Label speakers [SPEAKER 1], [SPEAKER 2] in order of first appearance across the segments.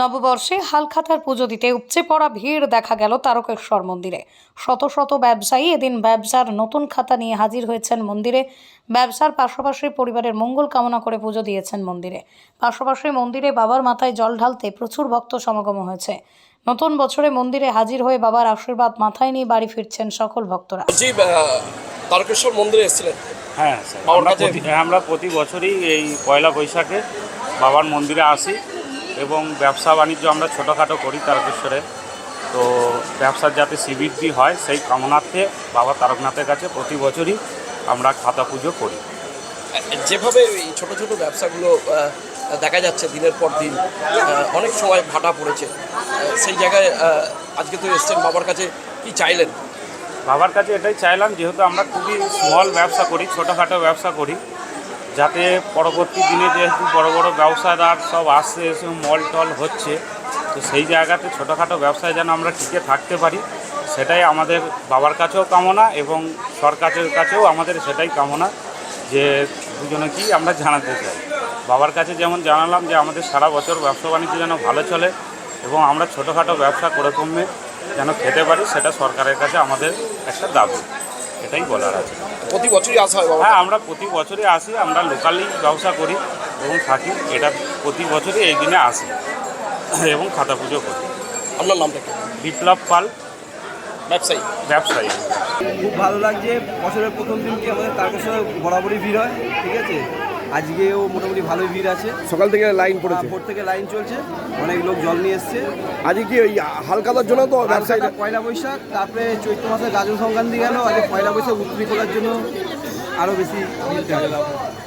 [SPEAKER 1] নববর্ষে হালখাতার পুজো দিতে উপচে পড়া ভিড় দেখা গেল তারকেশ্বর মন্দিরে। শত শত ব্যবসায়ী এদিন ব্যবসার নতুন খাতা নিয়ে হাজির হয়েছেন মন্দিরে। ব্যবসার পাশাপাশি পরিবারের মঙ্গল কামনা করে পুজো দিয়েছেন মন্দিরে। পাশাপাশি মন্দিরে বাবার মাথায় জল ঢালতে প্রচুর ভক্ত সমাগম হয়েছে। নতুন বছরে মন্দিরে হাজির হয়ে বাবার আশীর্বাদ মাথায় নিয়ে বাড়ি ফিরছেন সকল ভক্তরা।
[SPEAKER 2] আহ, তারকেশ্বর মন্দিরে এসেছিলেন?
[SPEAKER 3] হ্যাঁ হ্যাঁ, আমরা প্রতি বছরই এই পয়লা বৈশাখে বাবার মন্দিরে আসি। এবং ব্যবসা বাণিজ্য আমরা ছোটোখাটো করি তারকেশ্বরে। তো ব্যবসার যাতে শ্রীবৃদ্ধি হয় সেই কামনার্থে বাবা তারকনাথের কাছে প্রতি বছরই আমরা খাতা পুজো করি।
[SPEAKER 2] যেভাবে এই ছোট ছোট ব্যবসাগুলো দেখা যাচ্ছে দিনের পর দিন অনেক সময় ভাটা পড়েছে। সেই জায়গায় আজকে তো এসছেন বাবার কাছে কি চাইলেন?
[SPEAKER 3] বাবার কাছে এটাই চাইলাম যেহেতু আমরা খুবই স্মল ব্যবসা করি ছোটোখাটো ব্যবসা করি যাতে পরবর্তী দিনে যেহেতু বড় বড় ব্যবসাদার সব আসছে, এসে মল টল হচ্ছে, তো সেই জায়গাতে ছোটোখাটো ব্যবসায় যেন আমরা টিকে থাকতে পারি, সেটাই আমাদের বাবার কাছেও কামনা এবং সরকারের কাছেও আমাদের সেটাই কামনা যে দুজনে কি আমরা জানাতে চাই। বাবার কাছে যেমন জানালাম যে আমাদের সারা বছর ব্যবসা বাণিজ্য যেন ভালো চলে এবং আমরা ছোটোখাটো ব্যবসা করে কমে যেন খেতে পারি, সেটা সরকারের কাছে আমাদের একটা দাবি। এটাই বলার আছে।
[SPEAKER 2] প্রতি বছরই আসা হয়
[SPEAKER 3] হ্যাঁ আমরা প্রতি বছরই আসি আমরা লোকালি ব্যবসা করি এবং থাকি। এটা প্রতি বছরই এই দিনে আসি এবং খাতা পুজো করি।
[SPEAKER 2] আপনার নামটা কি?
[SPEAKER 3] বিপ্লব পাল
[SPEAKER 2] ব্যবসায়ী।
[SPEAKER 3] ব্যবসায়ী।
[SPEAKER 4] খুব ভালো লাগছে। বছরের প্রথম দিনকে আমাদের তারকেশ্বর বরাবরই ভিড় হয়? ঠিক আছে? আজকেও মোটামুটি ভালোই ভিড় আছে।
[SPEAKER 5] সকাল থেকে লাইন পড়েছে?
[SPEAKER 4] ভোর থেকে লাইন চলছে। অনেক লোক জল নিয়ে এসছে।
[SPEAKER 5] আজকে কি ওই হালকাতার জন্য তো
[SPEAKER 4] পয়লা বৈশাখ তারপরে চৈত্র মাসে গাজন সংক্রান্তি গেল আজকে পয়লা বৈশাখ উত্তরি খোলার জন্য আরও বেশি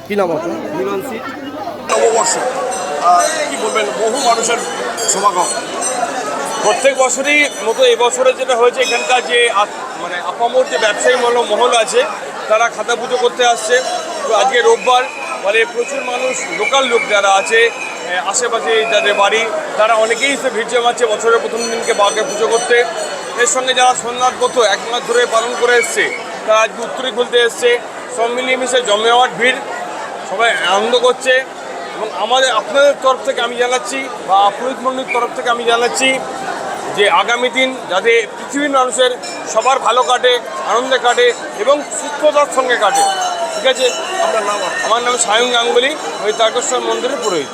[SPEAKER 5] কি নাম আপনার?
[SPEAKER 4] মিলন সিট
[SPEAKER 2] নববর্ষ। কি বলবেন বহু মানুষের সমাগম।
[SPEAKER 6] প্রত্যেক বছরই মতো এবছরে যেটা হয়েছে এখানকার যে আপ- মানে আপামর যে ব্যবসায়ী মহল মহল আছে তারা খাতা পুজো করতে আসছে। আজকে রোববার মানে প্রচুর মানুষ, লোকাল লোক যারা আছে আশেপাশে যাদের বাড়ি, তারা অনেকেই এসে ভিড় জমাচ্ছে বছরের প্রথম দিনকে বাঘে পুজো করতে। এর সঙ্গে যারা সোমনাথগত এক মাস ধরে পালন করে এসছে, তারা আজকে উত্তরে খুলতে এসছে। সব মিলিয়ে মিশে জমেওয়াট ভিড়, সবাই আনন্দ করছে। এবং আমাদের, আপনাদের তরফ থেকে আমি জানাচ্ছি, বা পুলিশ মন্ডলীর তরফ থেকে আমি জানাচ্ছি, যে আগামী দিন যাতে পৃথিবীর মানুষের সবার ভালো কাটে, আনন্দে কাটে, এবং সুস্থতার সঙ্গে কাটে। ঠিক আছে? আপনার নাম আমার নাম সায়ন গাঙ্গুলি ওই তারকেশ্বর মন্দিরের পুরোহিত।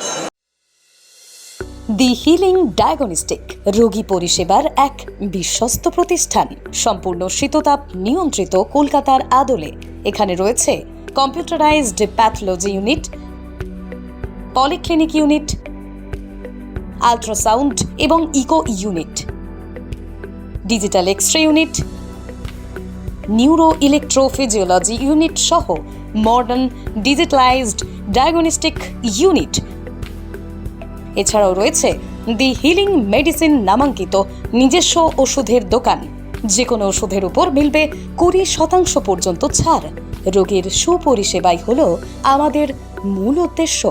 [SPEAKER 1] দি হিলিং ডায়াগনস্টিক রোগী পরিষেবার এক বিশ্বস্ত প্রতিষ্ঠান সম্পূর্ণ শীততাপ নিয়ন্ত্রিত কলকাতার আদলে। এখানে রয়েছে computerised pathology unit polyclinic unit ultrasound এবং echo unit digital X ray unit neuro electrophysiology unit সহ মডার্ন ডিজিটালাইজড ডায়াগনস্টিক ইউনিট এছাড়াও রয়েছে দি হিলিং মেডিসিন নামাঙ্কিত নিজস্ব ওষুধের দোকান। যে কোনো ওষুধের উপর মিলবে কুড়ি শতাংশ পর্যন্ত ছাড়। রোগীর সুপরিষেবাই হল আমাদের মূল উদ্দেশ্য।